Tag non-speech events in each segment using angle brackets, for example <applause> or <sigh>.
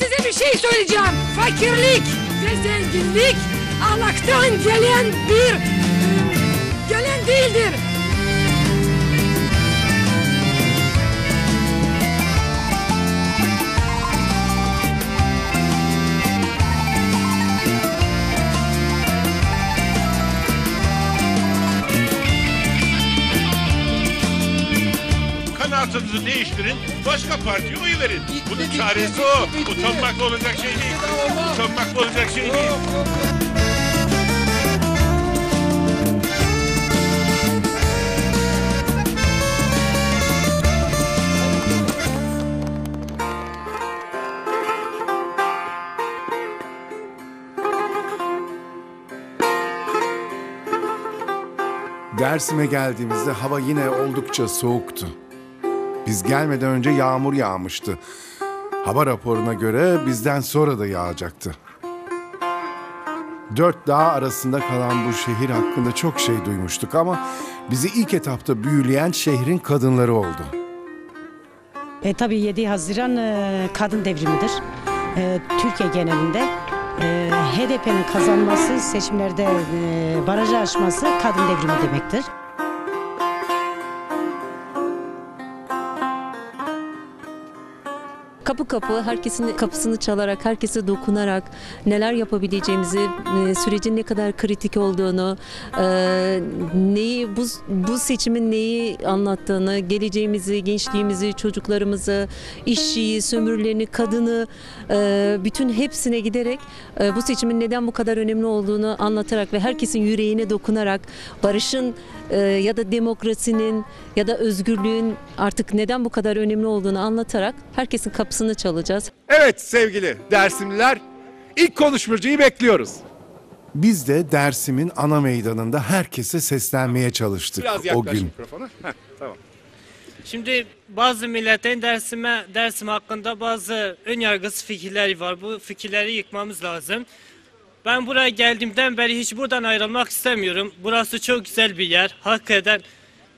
size bir şey söyleyeceğim. Fakirlik ve zenginlik Allah'tan gelen bir e, gelen değildir. Kanaatınızı değiştirin, başka partiye oy verin. Bunun çaresi o. Utanmakla olacak şey değil. Utanmakla olacak şey değil. Dersim'e geldiğimizde hava yine oldukça soğuktu. Biz gelmeden önce yağmur yağmıştı. Hava raporuna göre bizden sonra da yağacaktı. Dört dağ arasında kalan bu şehir hakkında çok şey duymuştuk ama bizi ilk etapta büyüleyen şehrin kadınları oldu. E, tabii 7 Haziran e, kadın devrimidir. E, Türkiye genelinde e, HDP'nin kazanması, seçimlerde e, barajı aşması kadın devrimi demektir. Kapı kapı herkesin kapısını çalarak, herkese dokunarak neler yapabileceğimizi, e, sürecin ne kadar kritik olduğunu, e, neyi bu bu seçimin neyi anlattığını, geleceğimizi, gençliğimizi, çocuklarımızı, işçiyi, sömürülerini, kadını e, bütün hepsine giderek bu seçimin neden bu kadar önemli olduğunu anlatarak ve herkesin yüreğine dokunarak barışın ya da demokrasinin ya da özgürlüğün artık neden bu kadar önemli olduğunu anlatarak herkesin kapısını çalacağız. Evet sevgili Dersimliler, ilk konuşmacıyı bekliyoruz. Biz de Dersim'in ana meydanında herkese seslenmeye çalıştık Biraz o yaklaş gün. mikrofona. <laughs> Heh, tamam. Şimdi bazı milletin Dersim'e, Dersim hakkında bazı ön yargısı fikirleri var. Bu fikirleri yıkmamız lazım. Ben buraya geldiğimden beri hiç buradan ayrılmak istemiyorum. Burası çok güzel bir yer. Hakikaten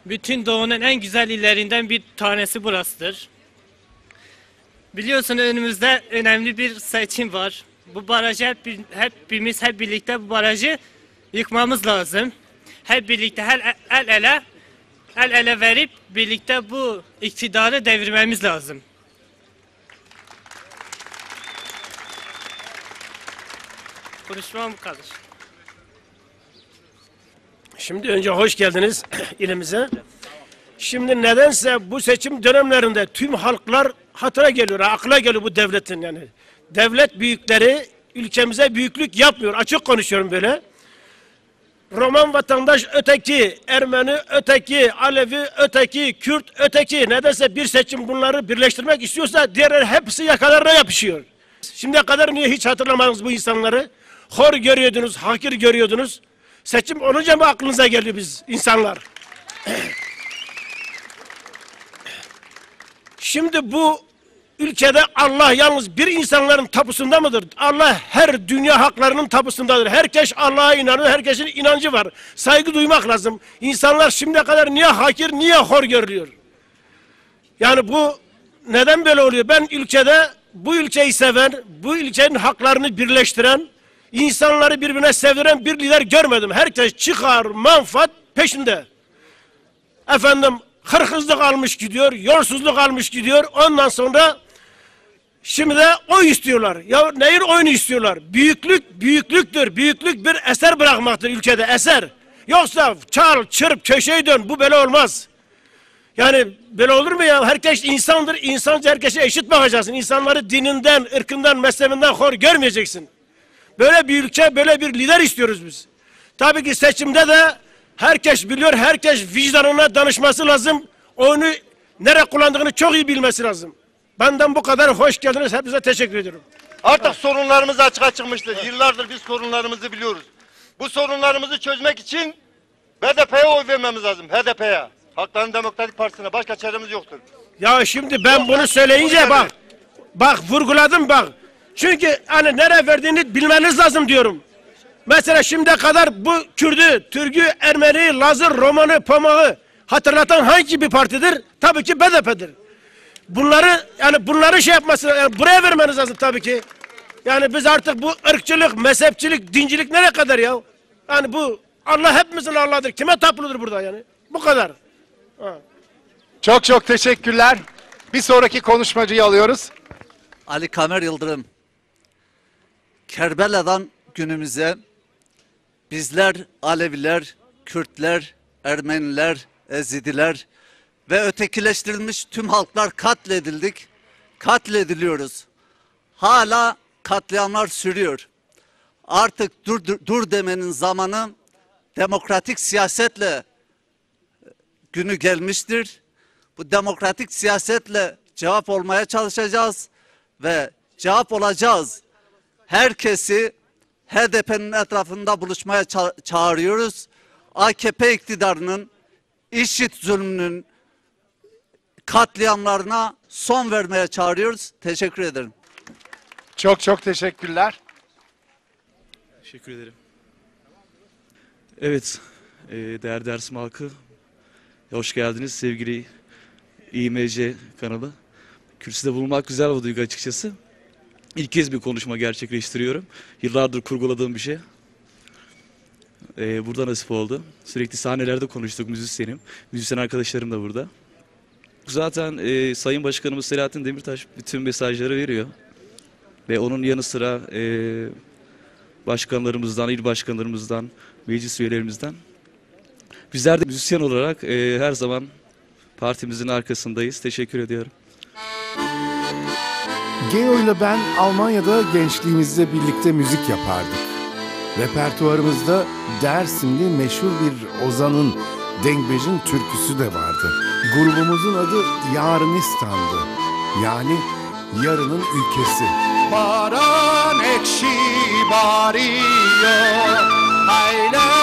bütün doğunun en güzel illerinden bir tanesi burasıdır. Biliyorsun önümüzde önemli bir seçim var. Bu barajı hep, hepimiz hep birlikte bu barajı yıkmamız lazım. Hep birlikte el, el ele el ele verip birlikte bu iktidarı devirmemiz lazım. Konuşmam kadar. Şimdi önce hoş geldiniz <clears throat> ilimize. Şimdi nedense bu seçim dönemlerinde tüm halklar hatıra geliyor, akla geliyor bu devletin yani. Devlet büyükleri ülkemize büyüklük yapmıyor. Açık konuşuyorum böyle. Roman vatandaş öteki, Ermeni öteki, Alevi öteki, Kürt öteki. Nedense bir seçim bunları birleştirmek istiyorsa diğerleri hepsi yakalarına yapışıyor. Şimdiye kadar niye hiç hatırlamadınız bu insanları? Hor görüyordunuz, hakir görüyordunuz. Seçim olunca mı aklınıza geliyor biz insanlar? Şimdi bu ülkede Allah yalnız bir insanların tapusunda mıdır? Allah her dünya haklarının tapusundadır. Herkes Allah'a inanır, herkesin inancı var. Saygı duymak lazım. İnsanlar şimdiye kadar niye hakir, niye hor görülüyor? Yani bu neden böyle oluyor? Ben ülkede bu ülkeyi seven, bu ülkenin haklarını birleştiren, insanları birbirine sevdiren bir lider görmedim. Herkes çıkar, manfaat peşinde. Efendim hırkızlık almış gidiyor, yolsuzluk almış gidiyor. Ondan sonra şimdi de oy istiyorlar. Ya neyin oyunu istiyorlar? Büyüklük büyüklüktür. Büyüklük bir eser bırakmaktır ülkede eser. Yoksa çal, çırp, köşeyi dön bu böyle olmaz. Yani böyle olur mu ya? Herkes insandır. İnsanca herkese eşit bakacaksın. İnsanları dininden, ırkından, mezhebinden hor görmeyeceksin. Böyle bir ülke, böyle bir lider istiyoruz biz. Tabii ki seçimde de herkes biliyor, herkes vicdanına danışması lazım. Onu nereye kullandığını çok iyi bilmesi lazım. Benden bu kadar hoş geldiniz. Hepinize teşekkür ediyorum. Artık sorunlarımız açığa çıkmıştır. Yıllardır biz sorunlarımızı biliyoruz. Bu sorunlarımızı çözmek için HDP'ye oy vermemiz lazım. HDP'ye. Halkların Demokratik Partisi'ne. Başka çaremiz yoktur. Ya şimdi ben bunu söyleyince bak, bak vurguladım bak. Çünkü hani nereye verdiğini bilmeniz lazım diyorum. Mesela şimdiye kadar bu Kürdü, Türk'ü, Ermeni, Lazır, Romanı, Pamağı hatırlatan hangi bir partidir? Tabii ki BDP'dir. bunları yani bunları şey yapması yani buraya vermeniz lazım tabii ki. Yani biz artık bu ırkçılık, mezhepçilik, dincilik nereye kadar ya? Yani bu Allah hepimizin Allah'ıdır. Kime tapılıdır burada yani? Bu kadar. Çok çok teşekkürler. Bir sonraki konuşmacıyı alıyoruz. Ali Kamer Yıldırım. Kerbela'dan günümüze bizler Aleviler, Kürtler, Ermeniler, Ezidiler ve ötekileştirilmiş tüm halklar katledildik. Katlediliyoruz. Hala katliamlar sürüyor. Artık dur, dur, dur demenin zamanı demokratik siyasetle günü gelmiştir. Bu demokratik siyasetle cevap olmaya çalışacağız ve cevap olacağız. Herkesi HDP'nin etrafında buluşmaya ça- çağırıyoruz. AKP iktidarının işit zulmünün katliamlarına son vermeye çağırıyoruz. Teşekkür ederim. Çok çok teşekkürler. Teşekkür ederim. Evet, e, değerli Dersim halkı, hoş geldiniz sevgili İMC kanalı. Kürsüde bulunmak güzel bir duygu açıkçası. İlk kez bir konuşma gerçekleştiriyorum. Yıllardır kurguladığım bir şey. E, burada nasip oldu. Sürekli sahnelerde konuştuk müzisyenim. Müzisyen arkadaşlarım da burada. Zaten e, Sayın Başkanımız Selahattin Demirtaş bütün mesajları veriyor. Ve onun yanı sıra e, başkanlarımızdan, il başkanlarımızdan, meclis üyelerimizden. Bizler de müzisyen olarak e, her zaman partimizin arkasındayız. Teşekkür ediyorum. Geo ile ben Almanya'da gençliğimizde birlikte müzik yapardık. Repertuarımızda Dersimli meşhur bir ozanın Dengbej'in türküsü de vardı. Grubumuzun adı Yarınistan'dı. Yani yarının ülkesi. Baran ekşi Hayle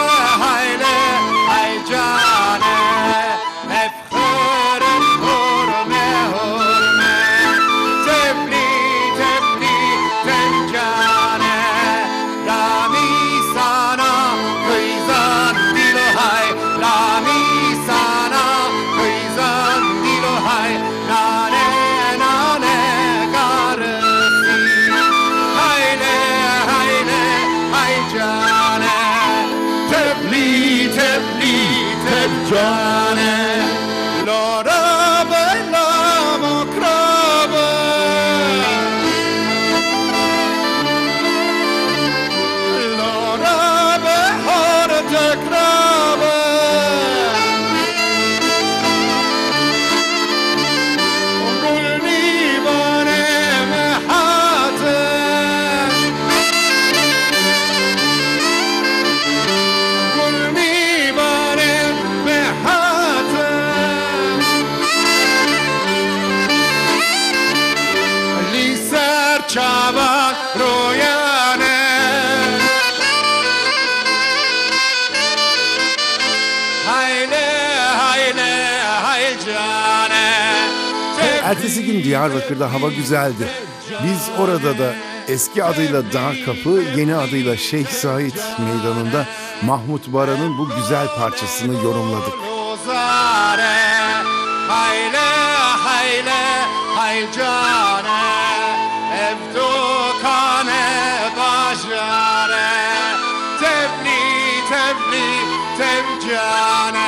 Diyarbakır'da hava güzeldi. Biz orada da eski adıyla Dağ Kapı, yeni adıyla Şeyh Said meydanında Mahmut Baran'ın bu güzel parçasını yorumladık. Hayle hayle hay cane Evdu bajare Tebli tebli tevcane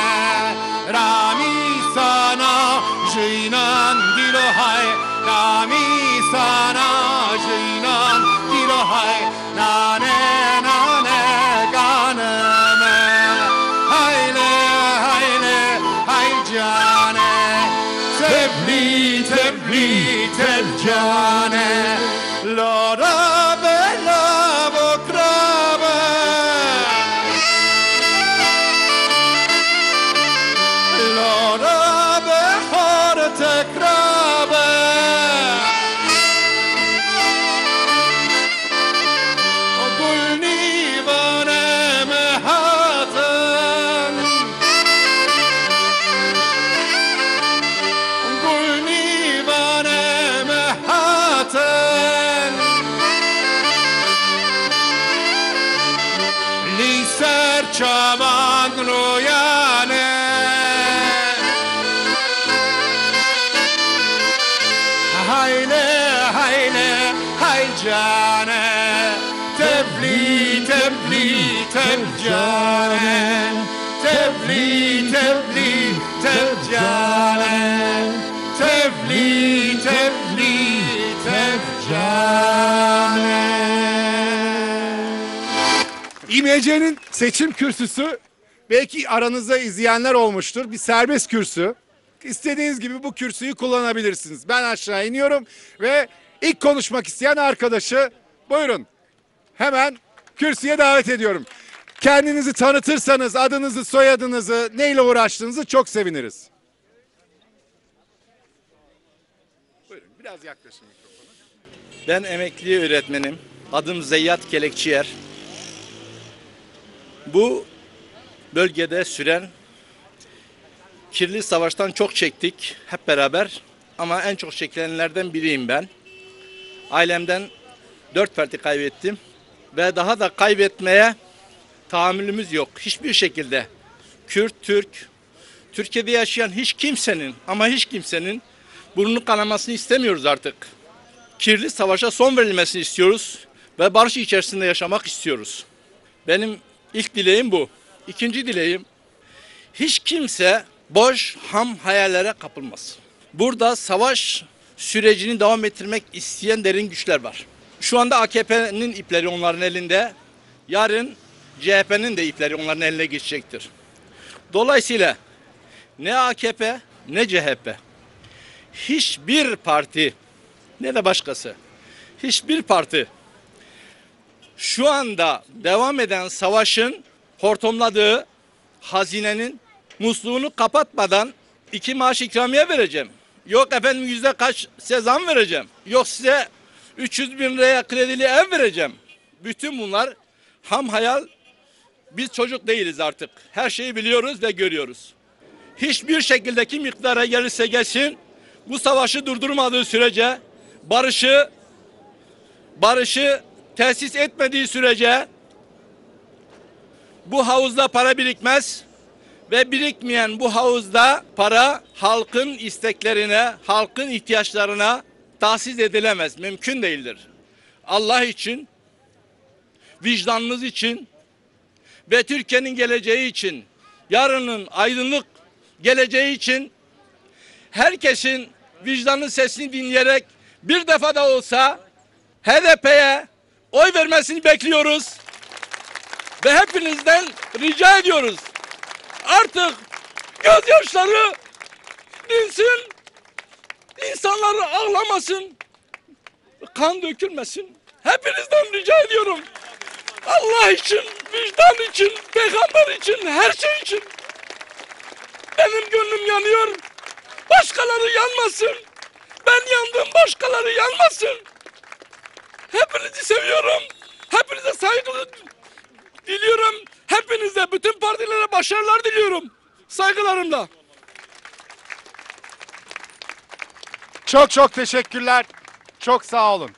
tevcane Tevli tevli tevcane Tevli tevli tevcane İMC'nin seçim kürsüsü belki aranızda izleyenler olmuştur. Bir serbest kürsü. İstediğiniz gibi bu kürsüyü kullanabilirsiniz. Ben aşağı iniyorum ve ilk konuşmak isteyen arkadaşı buyurun. Hemen kürsüye davet ediyorum. Kendinizi tanıtırsanız adınızı, soyadınızı, neyle uğraştığınızı çok seviniriz. Buyurun biraz yaklaşın. Ben emekli öğretmenim. Adım Zeyyat Kelekçiyer. Bu bölgede süren kirli savaştan çok çektik hep beraber. Ama en çok çekilenlerden biriyim ben. Ailemden dört ferdi kaybettim. Ve daha da kaybetmeye tahammülümüz yok. Hiçbir şekilde. Kürt, Türk, Türkiye'de yaşayan hiç kimsenin ama hiç kimsenin burnu kanamasını istemiyoruz artık kirli savaşa son verilmesini istiyoruz ve barış içerisinde yaşamak istiyoruz. Benim ilk dileğim bu. İkinci dileğim hiç kimse boş ham hayallere kapılmasın. Burada savaş sürecini devam ettirmek isteyen derin güçler var. Şu anda AKP'nin ipleri onların elinde. Yarın CHP'nin de ipleri onların eline geçecektir. Dolayısıyla ne AKP ne CHP hiçbir parti ne de başkası. Hiçbir parti şu anda devam eden savaşın hortumladığı hazinenin musluğunu kapatmadan iki maaş ikramiye vereceğim. Yok efendim yüzde kaç size vereceğim. Yok size 300 bin liraya kredili ev vereceğim. Bütün bunlar ham hayal. Biz çocuk değiliz artık. Her şeyi biliyoruz ve görüyoruz. Hiçbir şekilde kim iktidara gelirse gelsin bu savaşı durdurmadığı sürece barışı barışı tesis etmediği sürece bu havuzda para birikmez ve birikmeyen bu havuzda para halkın isteklerine, halkın ihtiyaçlarına tahsis edilemez. Mümkün değildir. Allah için, vicdanınız için ve Türkiye'nin geleceği için, yarının aydınlık geleceği için herkesin vicdanın sesini dinleyerek bir defa da olsa HDP'ye oy vermesini bekliyoruz. Ve hepinizden rica ediyoruz. Artık gözyaşları dinsin. insanları ağlamasın. Kan dökülmesin. Hepinizden rica ediyorum. Allah için, vicdan için, peygamber için, her şey için. Benim gönlüm yanıyor. Başkaları yanmasın. Ben yandım başkaları yanmasın. Hepinizi seviyorum. Hepinize saygı diliyorum. Hepinize bütün partilere başarılar diliyorum. Saygılarımla. Çok çok teşekkürler. Çok sağ olun.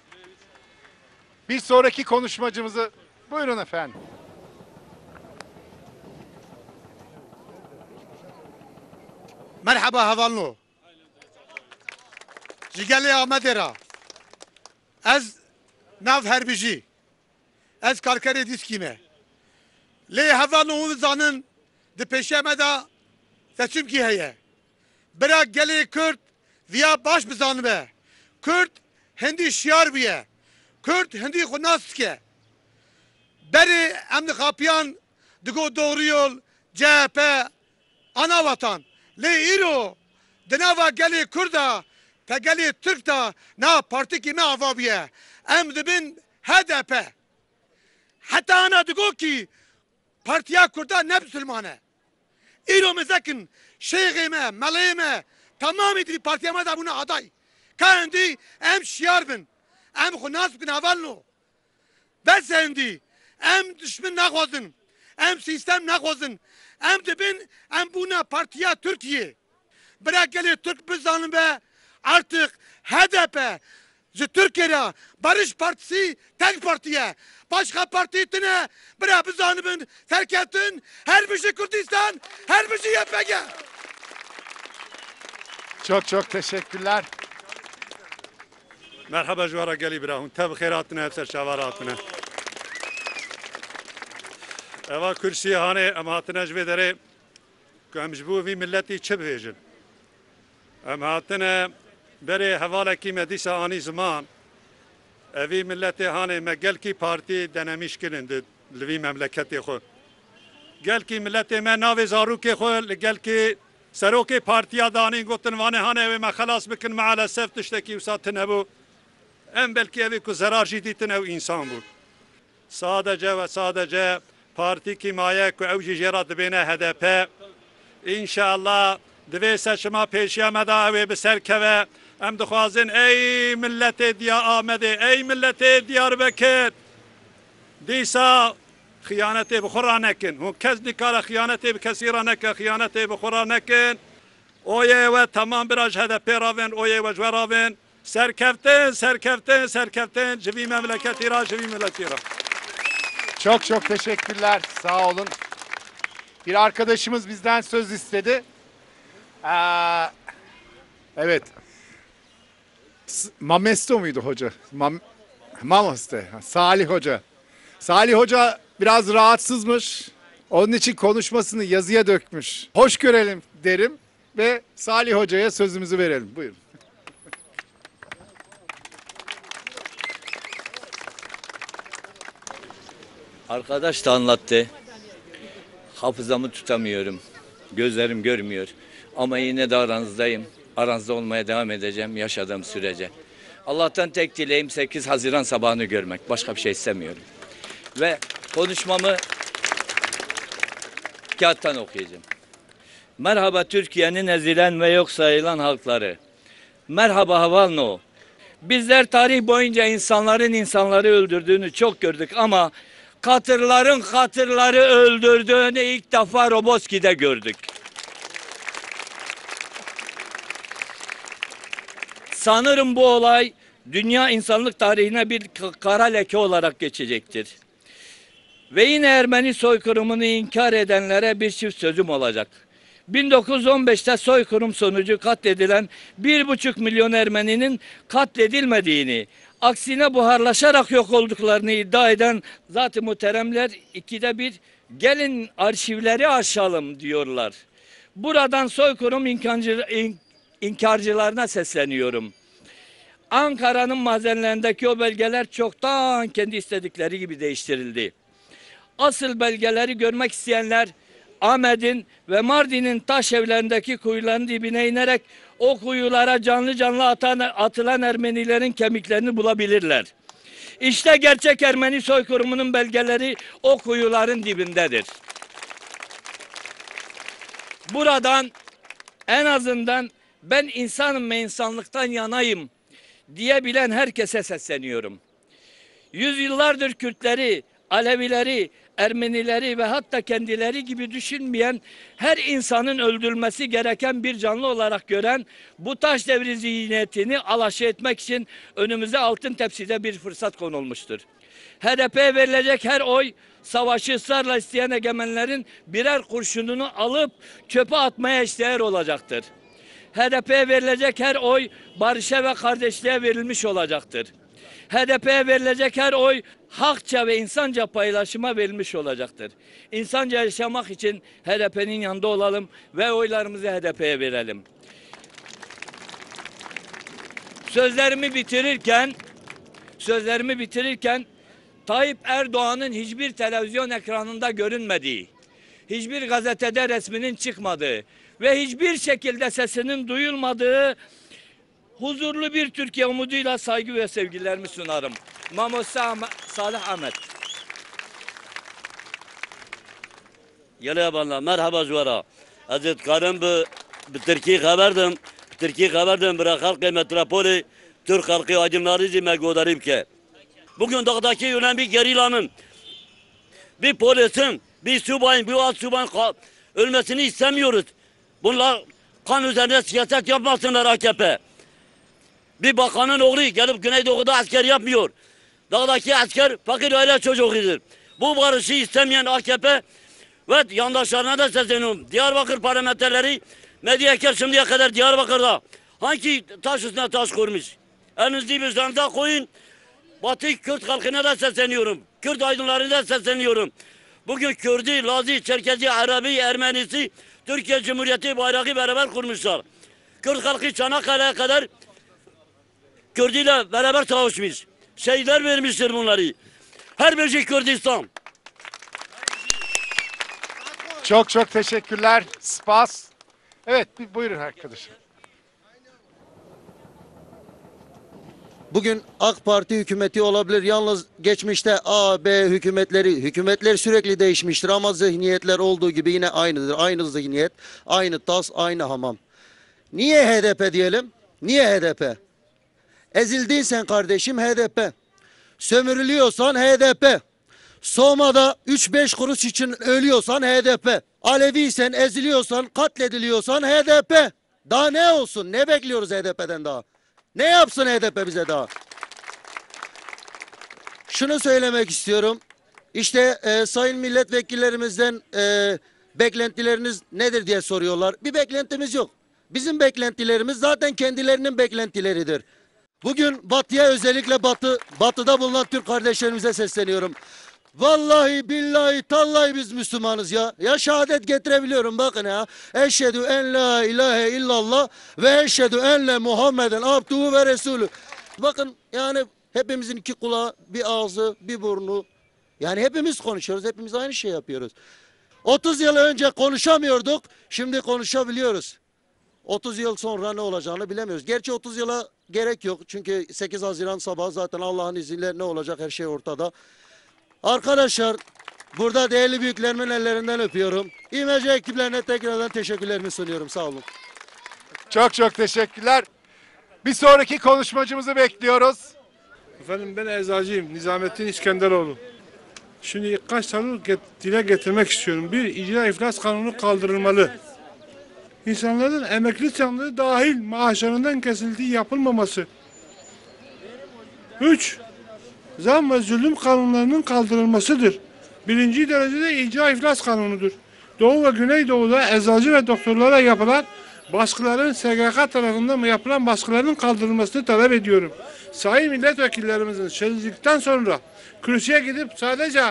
Bir sonraki konuşmacımızı Buyurun efendim. Merhaba Havanlu. Jigeli Ahmedera. Ez nav herbici. Ez karkere diskime. Lê hevan û dizanin di pêşe me de seçimkî heye. Bira gelê Kurd viya baş mı bizanibe. Kurd hindî şiyar bûye. Kurd hindî xwe nas dike. Beri emni kapiyan digo doğru yol CHP ana vatan. Le iro dinava geli Kürda te geli Türk da na parti kime avabiye. Em dibin HDP. Hatta ana digo ki partiya Kürda ne Müslümane. İro mezekin şeyhime, meleğime tamam idri partiyama da buna aday. Kendi em şiar bin. Em xunas bin avalno. Ben sendi. Em düşman nakhwazın. Em sistem nakhwazın. Em dibin em buna partiya Türkiye. Bırak geli Türk bizanın be artık HDP Ji Türkiye'de Barış Partisi tek partiye. Başka parti tine bırak bizanın serketin her bir şey Kürdistan her bir şey YPG. Çok çok teşekkürler. مرحبا جوارا گلی براهون تب خیراتنا افسر شواراتنا Eva kürsüye hani em hatine jvedere ku em ji bo vî milletî çi bibêjin. Em hatine berê hevalekî me dîsa anî ziman evî milletê hanê me gelkî partî denemîş kirin di li vî memleketê xwe. Gelkî milletê me navê zarokê xwe li gelkî serokê partiya danî gotin vanê hanê evê me xelas bikin meelesef tiştekî wisa tin hebû em belkî evê ku zerar jî dîtin ew însan. Sadece ve sadece پارتی کی مایه کو ئەو ژێرە دەبێنە هەدەپە پیشی دەبێ اوی پێشیامەدا ئەوێ بسەرکەوە ام دخوازن ای ملت دیا ئامەدێ ای ملت دیار بکر. دیسا خیانت بخورا نکن. هون خیانەتێ بخۆرا نەکن و کەس دیکارە خیانەتێ بکەسیرە نەکە خیانەتێ بخۆرا نەکن ئۆیەوە تەمان راوین هەدە و جوه راوین. سرکفتن سرکفتن سرکفتن جوی مملکتی را جوی مملکتی را. Çok çok teşekkürler. Sağ olun. Bir arkadaşımız bizden söz istedi. Ee, evet. Mamesto muydu hoca? Mam Mamoste. Salih Hoca. Salih Hoca biraz rahatsızmış. Onun için konuşmasını yazıya dökmüş. Hoş görelim derim ve Salih Hoca'ya sözümüzü verelim. Buyurun. Arkadaş da anlattı. Hafızamı tutamıyorum. Gözlerim görmüyor. Ama yine de aranızdayım. Aranızda olmaya devam edeceğim yaşadığım sürece. Allah'tan tek dileğim 8 Haziran sabahını görmek. Başka bir şey istemiyorum. Ve konuşmamı kağıttan okuyacağım. Merhaba Türkiye'nin ezilen ve yok sayılan halkları. Merhaba Havalno. Bizler tarih boyunca insanların insanları öldürdüğünü çok gördük ama katırların katırları öldürdüğünü ilk defa Roboski'de gördük. Sanırım bu olay dünya insanlık tarihine bir kara leke olarak geçecektir. Ve yine Ermeni soykırımını inkar edenlere bir çift sözüm olacak. 1915'te soykırım sonucu katledilen bir buçuk milyon Ermeninin katledilmediğini, aksine buharlaşarak yok olduklarını iddia eden zat-ı muhteremler ikide bir gelin arşivleri aşalım diyorlar. Buradan soykırım inkancı, in- inkarcılarına sesleniyorum. Ankara'nın mazenlerindeki o belgeler çoktan kendi istedikleri gibi değiştirildi. Asıl belgeleri görmek isteyenler Ahmet'in ve Mardin'in taş evlerindeki kuyuların dibine inerek o kuyulara canlı canlı atan, atılan Ermenilerin kemiklerini bulabilirler. İşte gerçek Ermeni soykırımının belgeleri o kuyuların dibindedir. Buradan en azından ben insanım ve insanlıktan yanayım diyebilen herkese sesleniyorum. Yüzyıllardır Kürtleri, Alevileri, Ermenileri ve hatta kendileri gibi düşünmeyen her insanın öldürülmesi gereken bir canlı olarak gören bu taş devri zihniyetini alaşağı etmek için önümüze altın tepside bir fırsat konulmuştur. HDP'ye verilecek her oy savaşı ısrarla isteyen egemenlerin birer kurşununu alıp çöpe atmaya eşdeğer olacaktır. HDP'ye verilecek her oy barışa ve kardeşliğe verilmiş olacaktır. HDP'ye verilecek her oy hakça ve insanca paylaşıma verilmiş olacaktır. İnsanca yaşamak için HDP'nin yanında olalım ve oylarımızı HDP'ye verelim. Sözlerimi bitirirken sözlerimi bitirirken Tayyip Erdoğan'ın hiçbir televizyon ekranında görünmediği, hiçbir gazetede resminin çıkmadığı ve hiçbir şekilde sesinin duyulmadığı huzurlu bir Türkiye umuduyla saygı ve sevgilerimi sunarım. Mamosa Salih Ahmet. Yale bana merhaba zuvara. Azet karım bu Türkiye haberdim. Türkiye haberdim bırak halkı metropoli Türk halkı acımları zime göderip ki. Bugün dağdaki ölen bir gerilanın bir polisin bir subayın bir alt subayın ölmesini istemiyoruz. Bunlar kan üzerine siyaset yapmasınlar AKP. Bir bakanın oğlu gelip Güneydoğu'da asker yapmıyor. Dağdaki asker fakir aile çocuğudur. Bu barışı istemeyen AKP ve yandaşlarına da sesleniyorum. Diyarbakır parlamenterleri Medya Eker şimdiye kadar Diyarbakır'da hangi taş üstüne taş koymuş? Elinizi vicdanınıza koyun. Batı Kürt halkına da sesleniyorum. Kürt aydınlarına da sesleniyorum. Bugün Kürdi, Lazi, Çerkezi, Arabi, Ermenisi Türkiye Cumhuriyeti bayrağı beraber kurmuşlar. Kürt halkı Çanakkale'ye kadar Kürdi ile beraber savaşmış. Şehitler vermiştir bunları. Her birisi Kürdistan. Çok çok teşekkürler. Spas. Evet bir buyurun arkadaşım. Bugün AK Parti hükümeti olabilir. Yalnız geçmişte A, B hükümetleri, hükümetler sürekli değişmiştir ama zihniyetler olduğu gibi yine aynıdır. Aynı zihniyet, aynı tas, aynı hamam. Niye HDP diyelim? Niye HDP? Ezildiysen kardeşim HDP. Sömürülüyorsan HDP. Soma'da 3-5 kuruş için ölüyorsan HDP. Aleviysen, eziliyorsan, katlediliyorsan HDP. Daha ne olsun? Ne bekliyoruz HDP'den daha? Ne yapsın HDP bize daha? Şunu söylemek istiyorum. İşte e, sayın milletvekillerimizden e, beklentileriniz nedir diye soruyorlar. Bir beklentimiz yok. Bizim beklentilerimiz zaten kendilerinin beklentileridir. Bugün batıya özellikle batı, batıda bulunan Türk kardeşlerimize sesleniyorum. Vallahi billahi tallahi biz Müslümanız ya. Ya şehadet getirebiliyorum bakın ya. Eşhedü en la ilahe illallah ve eşhedü enne Muhammeden abduhu ve resulü. Bakın yani hepimizin iki kulağı, bir ağzı, bir burnu. Yani hepimiz konuşuyoruz. Hepimiz aynı şey yapıyoruz. 30 yıl önce konuşamıyorduk. Şimdi konuşabiliyoruz. 30 yıl sonra ne olacağını bilemiyoruz. Gerçi 30 yıla gerek yok. Çünkü 8 Haziran sabahı zaten Allah'ın izniyle ne olacak her şey ortada. Arkadaşlar burada değerli büyüklerimin ellerinden öpüyorum. İmece ekiplerine tekrardan teşekkürlerimi sunuyorum. Sağ olun. Çok çok teşekkürler. Bir sonraki konuşmacımızı bekliyoruz. Efendim ben eczacıyım. Nizamettin İskenderoğlu. Şimdi birkaç tane get- dile getirmek istiyorum. Bir, icra iflas kanunu kaldırılmalı. İnsanların emekli sandığı dahil maaşlarından kesildiği yapılmaması. Üç, zam ve zulüm kanunlarının kaldırılmasıdır. Birinci derecede icra iflas kanunudur. Doğu ve Güneydoğu'da eczacı ve doktorlara yapılan baskıların SGK tarafından yapılan baskıların kaldırılmasını talep ediyorum. Sayın milletvekillerimizin sözlükten sonra kürsüye gidip sadece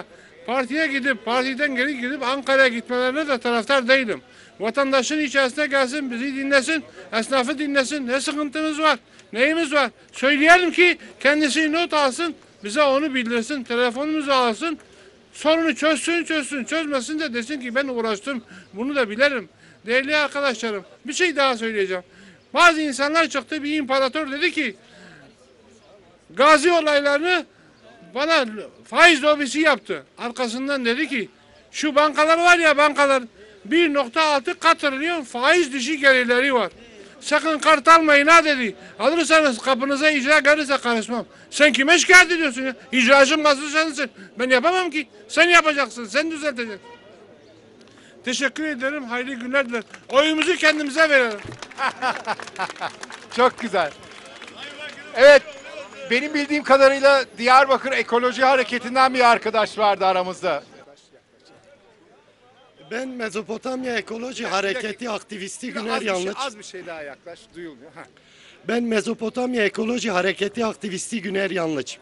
partiye gidip partiden geri gidip Ankara'ya gitmelerine de taraftar değilim. Vatandaşın içerisine gelsin, bizi dinlesin, esnafı dinlesin. Ne sıkıntımız var, neyimiz var? Söyleyelim ki kendisi not alsın, bize onu bildirsin, telefonumuzu alsın. Sorunu çözsün çözsün, çözmesin de desin ki ben uğraştım, bunu da bilirim. Değerli arkadaşlarım, bir şey daha söyleyeceğim. Bazı insanlar çıktı, bir imparator dedi ki, Gazi olaylarını bana faiz lobisi yaptı. Arkasından dedi ki şu bankalar var ya bankalar 1.6 kat trilyon faiz dışı gelirleri var. Sakın kart almayın ha dedi. Alırsanız kapınıza icra gelirse karışmam. Sen kime şikayet ediyorsun ya? İcracım nasıl sensin? Ben yapamam ki. Sen yapacaksın. Sen düzelteceksin. Teşekkür ederim. Hayırlı günler dilerim. Oyumuzu kendimize verelim. <laughs> Çok güzel. Evet, benim bildiğim kadarıyla Diyarbakır Ekoloji Hareketi'nden bir arkadaş vardı aramızda. Ben Mezopotamya Ekoloji Hareketi aktivisti Güner az bir şey- Yanlıç. az bir şey daha yaklaş, duyulmuyor. Ha. Ben Mezopotamya Ekoloji Hareketi aktivisti Güner Yanlıç.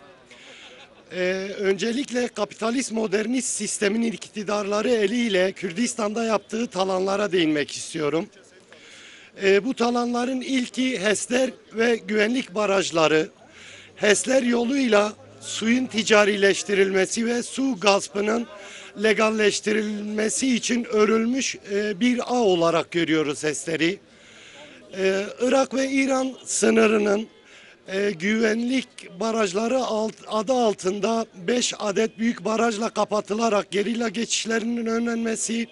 Ee, öncelikle kapitalist modernist sistemin iktidarları eliyle Kürdistan'da yaptığı talanlara değinmek istiyorum. Ee, bu talanların ilki HES'ler ve güvenlik barajları. HES'ler yoluyla suyun ticarileştirilmesi ve su gaspının legalleştirilmesi için örülmüş e, bir ağ olarak görüyoruz HES'leri. Ee, Irak ve İran sınırının e, güvenlik barajları adı altında 5 adet büyük barajla kapatılarak gerilla geçişlerinin önlenmesi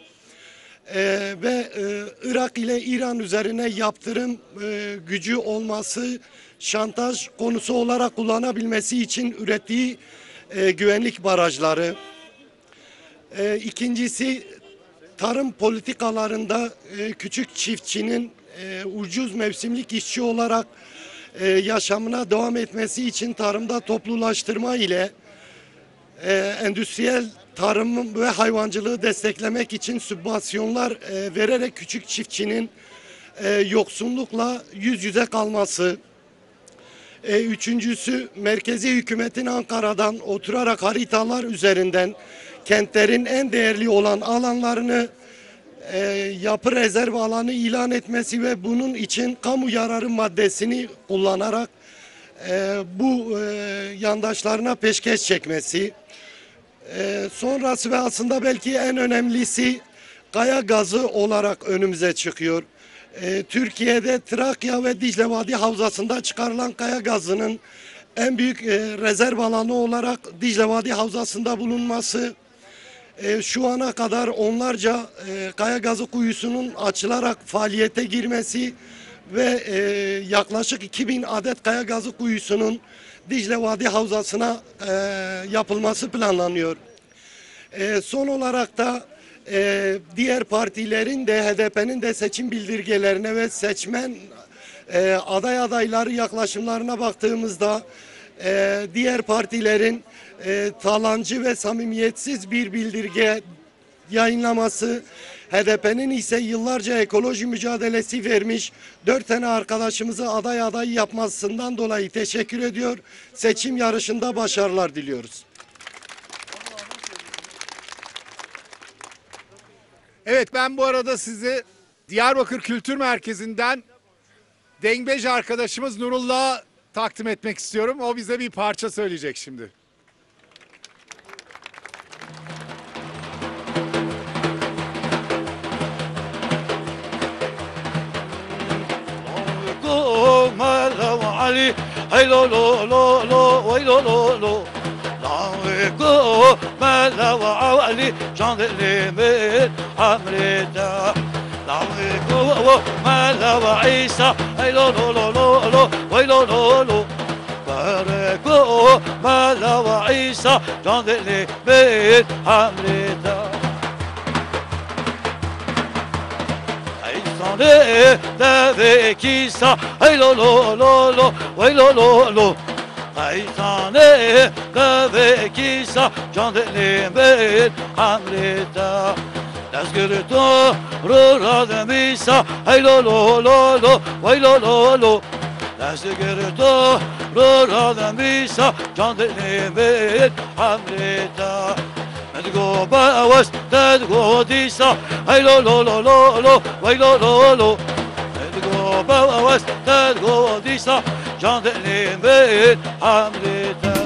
e, ve e, Irak ile İran üzerine yaptırım e, gücü olması şantaj konusu olarak kullanabilmesi için ürettiği e, güvenlik barajları. E, ikincisi tarım politikalarında e, küçük çiftçinin e, ucuz mevsimlik işçi olarak e, yaşamına devam etmesi için tarımda toplulaştırma ile e, endüstriyel tarım ve hayvancılığı desteklemek için sübvansiyonlar e, vererek küçük çiftçinin e, yoksunlukla yüz yüze kalması. E, üçüncüsü merkezi hükümetin Ankara'dan oturarak haritalar üzerinden kentlerin en değerli olan alanlarını e, yapı rezerv alanı ilan etmesi ve bunun için kamu yararı maddesini kullanarak e, bu e, yandaşlarına peşkeş çekmesi. E, sonrası ve aslında belki en önemlisi kaya gazı olarak önümüze çıkıyor. E, Türkiye'de Trakya ve Dicle Vadi Havzası'nda çıkarılan kaya gazının en büyük e, rezerv alanı olarak Dicle Vadi Havzası'nda bulunması, e, şu ana kadar onlarca e, kaya gazı kuyusunun açılarak faaliyete girmesi ve e, yaklaşık 2000 adet kaya gazı kuyusunun Dicle Vadi Havzası'na e, yapılması planlanıyor. E, son olarak da e, diğer partilerin de HDP'nin de seçim bildirgelerine ve seçmen e, aday adayları yaklaşımlarına baktığımızda e, diğer partilerin e, talancı ve samimiyetsiz bir bildirge yayınlaması, HDP'nin ise yıllarca ekoloji mücadelesi vermiş dört tane arkadaşımızı aday aday yapmasından dolayı teşekkür ediyor. Seçim yarışında başarılar diliyoruz. Evet ben bu arada sizi Diyarbakır Kültür Merkezi'nden Dengbej arkadaşımız Nurullah'a takdim etmek istiyorum. O bize bir parça söyleyecek şimdi. Mala ali hey lo lo lo lo way lo lo lo. La we go mala ali jean de lemet amrita la we go mala isa hey lo lo lo lo lo de de ve kisa hey lo lo lo lo way lo lo lo. Ay tane de ve kisa can de lemet hamleta Las gürüto rura de misa hey lo lo lo lo way lo lo lo. Las gürüto rura de misa can de lemet hamleta go bawas dad go disa ay lo lo lo lo lo way lo lo lo. Go bawas dad go disa can de lemet hamle